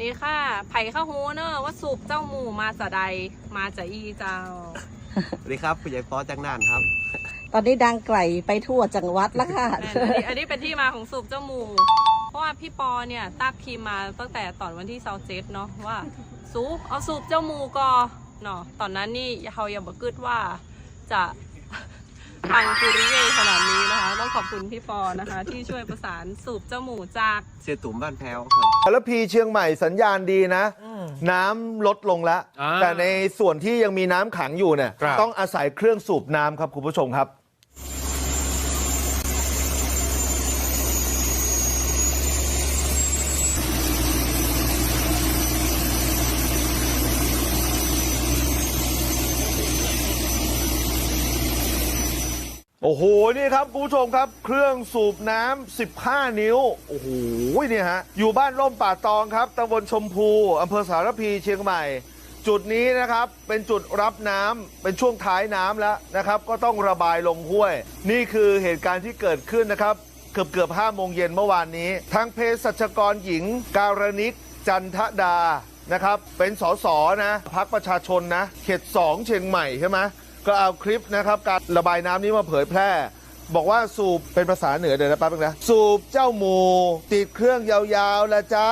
นี่ค่ะ ไผ่ข้าวหูเนอะว่าสูบเจ้าหมูมาสะใดมาจากอีเจ้า สวัสดีครับผู้ใหญ่ปอจากน่านครับ ตอนนี้ดังไกลไปทั่วจังหวัดแล้วค่ะ อันนี้อันนี้เป็นที่มาของสูบเจ้าหมูเพราะว่าพี่ปอเนี่ยตักคีมมาตั้งแต่ตอนวันที่เซาเจ็ดเนาะว่า สูบเอาสูบเจ้าหมูก่อนเนาะตอนนั้นนี่เขายังบอกึดว่าจะปังปุริเย ขนาดนี้นะคะต้องขอบคุณพี่ปอนะคะ ที่ช่วยประสานสูบเจ้าหมูจาก เสียตุ่มบ้านแพ้วครับ แล้วพีเชียงใหม่สัญญาณดีนะ น้ำลดลงแล้ว อ่าแต่ในส่วนที่ยังมีน้ำขังอยู่เนี่ยครับ ต้องอาศัยเครื่องสูบน้ำครับคุณผู้ชมครับ โอ้โหนี่ครับคุณผู้ชมครับ เครื่องสูบน้ำ15 นิ้วโอ้โหเนี่ยฮะอยู่บ้านร่มป่าตองครับตำบลชมพูอำเภอสารพีเชียงใหม่ จุดนี้นะครับเป็นจุดรับน้ำเป็นช่วงท้ายน้ำแล้วนะครับ ก็ต้องระบายลงห้วย นี่คือเหตุการณ์ที่เกิดขึ้นนะครับ เกือบเกือบ5โมงเย็นเมื่อวานนี้ ทางเภสัชกรหญิง การณิกจันทดานะครับ เป็นสสนะพักประชาชนนะเขต2เชียงใหม่ใช่ไหม ก็เอาคลิปนะครับการระบายน้ำนี้มาเผยแพร่ บอกว่าสูบเป็นภาษาเหนือเดี๋ยวนะแป๊บนึงนะสูบเจ้าหมู ติดเครื่องยาวๆละจ้า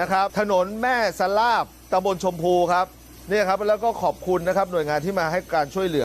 นะครับ ถนนแม่สลาบตำบลชมพูครับเนี่ยครับแล้วก็ขอบคุณนะครับหน่วยงานที่มาให้การช่วยเหลือ